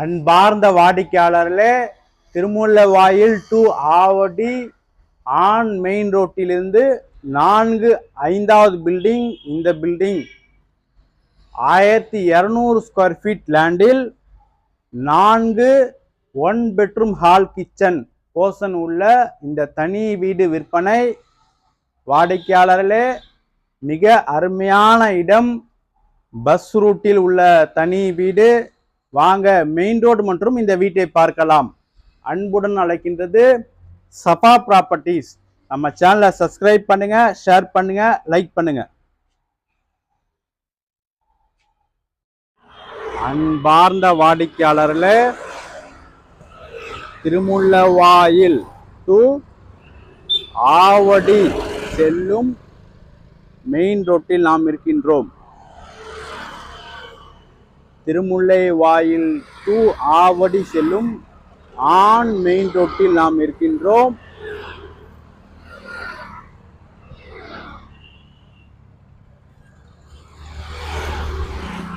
அன்பார்ந்த வாடிக்கையாளர்களே Thirumullaivoyal to Avadi on main ரோட்டிலிருந்து நான்கு ஐந்தாவது பில்டிங் இந்த பில்டிங் ஆயிரத்தி இரநூறு ஸ்கொயர் ஃபீட் லேண்டில் நான்கு one bedroom hall kitchen portion உள்ள இந்த தனி வீடு விற்பனை. வாடிக்கையாளர்களே மிக அருமையான இடம். பஸ் ரூட்டில் உள்ள தனி வீடு. வாங்க மெயின் ரோடு மற்றும் இந்த வீட்டை பார்க்கலாம். அன்புடன் அழைக்கின்றது சபா ப்ராப்பர்ட்டிஸ் நம்ம சேனலை சப்ஸ்கிரைப் பண்ணுங்க ஷேர் பண்ணுங்க லைக் பண்ணுங்க. அன்பார்ந்த வாடிக்கையாளர்களே திருமுல்லவாயில் டு ஆவடி செல்லும் மெயின் ரோட்டில் நாம் இருக்கின்றோம். திருமுல்லை வாயில் டு ஆவடி செல்லும் ஆன் மெயின் ரோட்டில் நாம் இருக்கின்றோம்.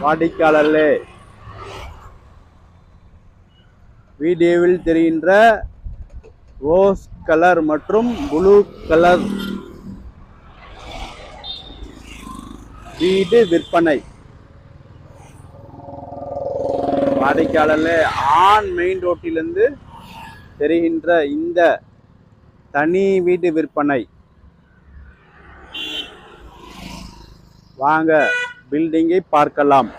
வாடிக்கையாளர்களே வீடியோவில் தெரிகின்ற ரோஸ் கலர் மற்றும் ப்ளூ கலர் வீடு விற்பனை. வாடிக்கையாளர்களே ஆன் மெயின் ரோட்டிலிருந்து தெரிகின்ற இந்த தனி வீடு விற்பனை. வாங்க பில்டிங்கை பார்க்கலாம்.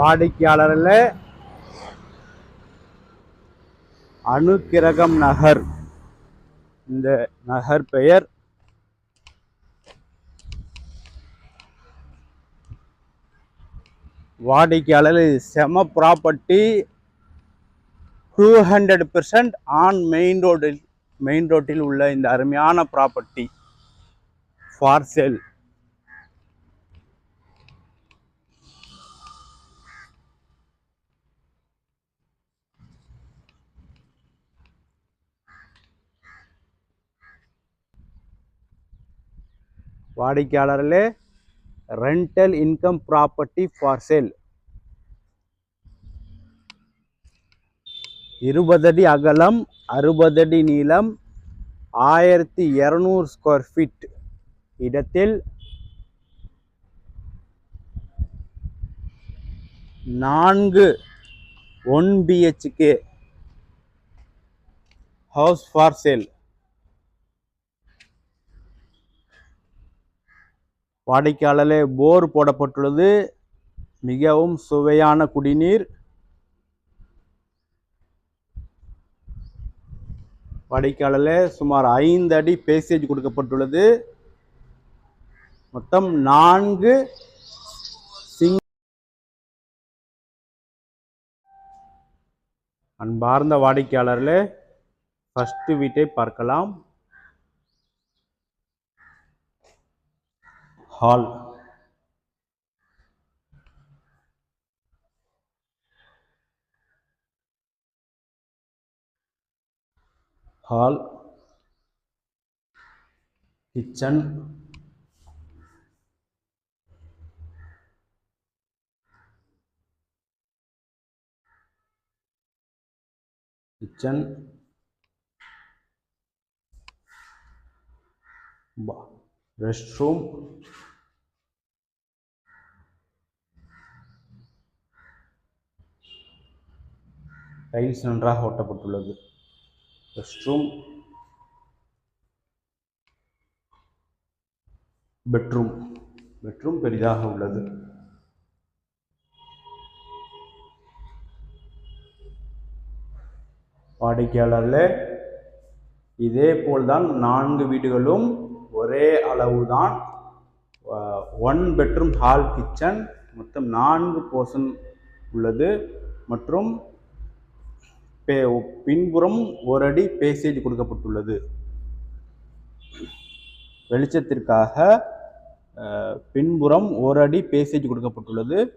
வாடிக்கையாளர்களே அணுக்கிரகம் நகர். இந்த நகர் பெயர் வாடிக்கையாளர் செம property two hundred percent on main ரோடில் மெயின் ரோட்டில் உள்ள இந்த அருமையான ப்ராப்பர்ட்டி ஃபார் சேல் வாடிக்கையாளர்களே rental income property for sale இருபது அடி அகலம் அறுபது அடி நீளம் ஆயிரத்தி இரநூறு ஸ்கொயர் ஃபீட் இடத்தில் நான்கு one BHK house for sale வாடிக்கையாளரே bore போடப்பட்டுள்ளது. மிகவும் சுவையான குடிநீர். வாடிக்கையாளரே சுமார் ஐந்து அடி பேசேஜ் கொடுக்கப்பட்டுள்ளது. மொத்தம் நான்கு சிங் அன்பார்ந்த வாடிக்கையாளர்களே ஃபஸ்ட்டு வீட்டை பார்க்கலாம். Hall hall kitchen kitchen rest room tiles நன்றாக ஒட்டப்பட்டுள்ளது. ரெஸ்ட் ரூம் பெட்ரூம் பெட்ரூம் பெரிதாக உள்ளது. வாடிக்கையாளர்களே இதே போல்தான் நான்கு வீடுகளும் ஒரே அளவுதான். ஒன் பெட்ரூம் ஹால் கிச்சன் மொத்தம் நான்கு போர்ஷன் உள்ளது. மற்றும் பே- பின்புறம் ஒரு அடி பேசேஜ் கொடுக்கப்பட்டுள்ளது. வெளிச்சத்திற்காக பின்புறம் ஒரு அடி பேசேஜ் கொடுக்கப்பட்டுள்ளது.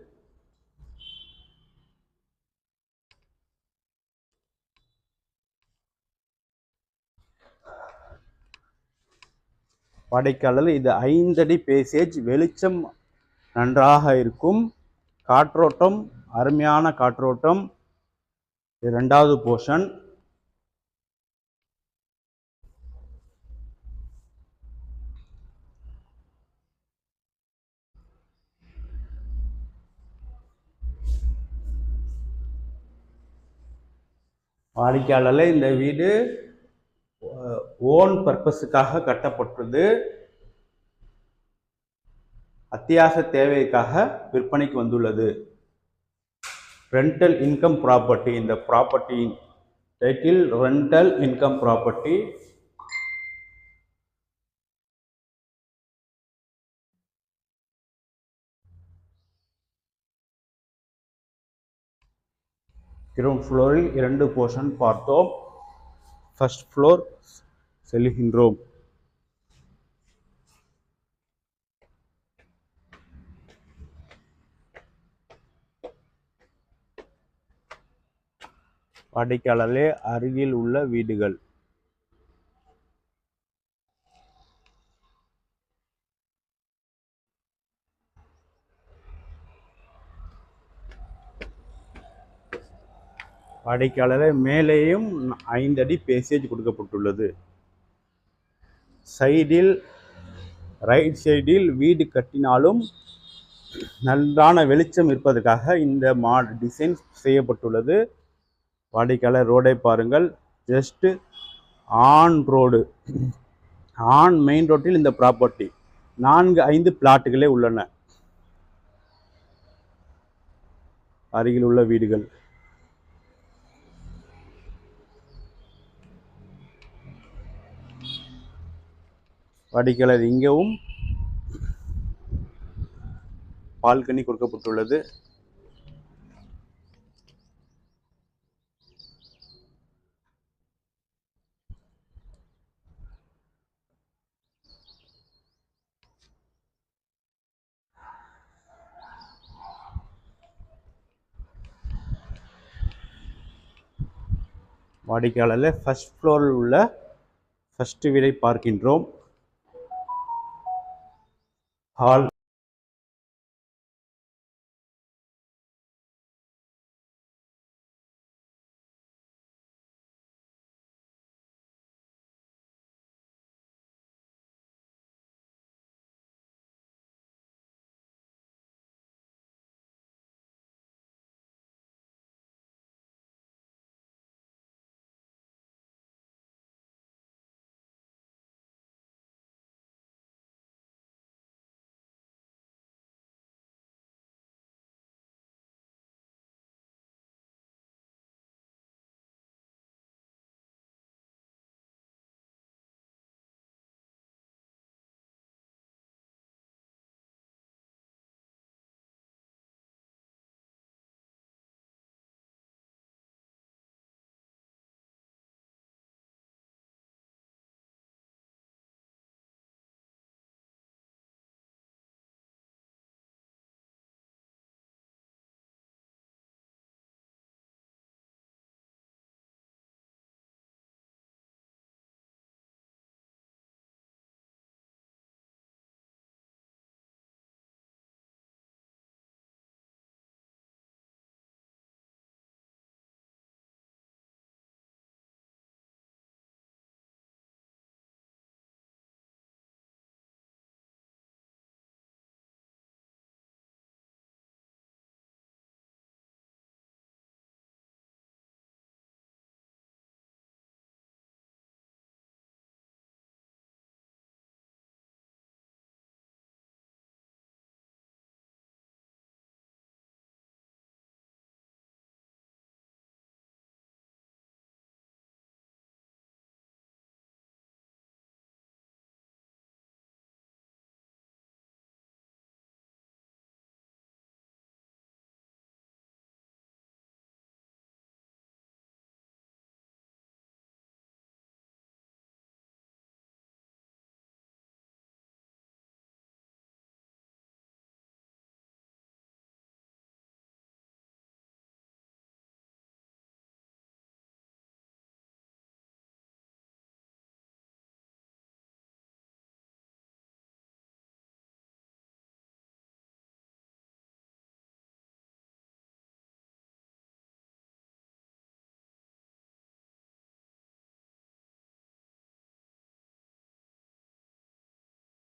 படைக்காலர் இது ஐந்தடி பேசேஜ் வெளிச்சம் நன்றாக இருக்கும். காற்றோட்டம் அருமையான காற்றோட்டம். இது ரெண்டாவது போர்ஷன் வாடிக்கையாளர்ல இந்த வீடு ஓன் பர்பஸுக்காக கட்டப்பட்டது அத்தியாவசிய தேவைக்காக விற்பனைக்கு வந்துள்ளது. ரெண்டல் இன்கம் ப்ராப்பர்ட்டி இந்த property title rental income property ground ஃப்ளோரில் இரண்டு போர்ஷன் பார்த்தோம் ஃபர்ஸ்ட் ஃப்ளோர் செல்கின்றோம் வாடிக்கையாளர்களே அருகில் உள்ள வீடுகள். வாடிக்கையாளரே மேலேயும் ஐந்து அடி பேசேஜ் கொடுக்கப்பட்டுள்ளது. சைடில் ரைட் சைடில் வீடு கட்டினாலும் நன்றான வெளிச்சம் இருப்பதற்காக இந்த மா டிசைன் செய்யப்பட்டுள்ளது. வாடிக்கையாளர் ரோடை பாருங்கள். Just on road on main ரோட்டில் இந்த ப்ராப்பர்ட்டி நான்கு ஐந்து பிளாட்டுகளே உள்ளன. அருகில் உள்ள வீடுகள். வாடிக்கையாளர் இங்கவும் பால்கனி கொடுக்கப்பட்டுள்ளது. வாடிக்கையாளரில் ஃபர்ஸ்ட் ஃப்ளோரில் உள்ள ஃபஸ்ட்டு வீடை பார்க்கின்றோம். ஹால்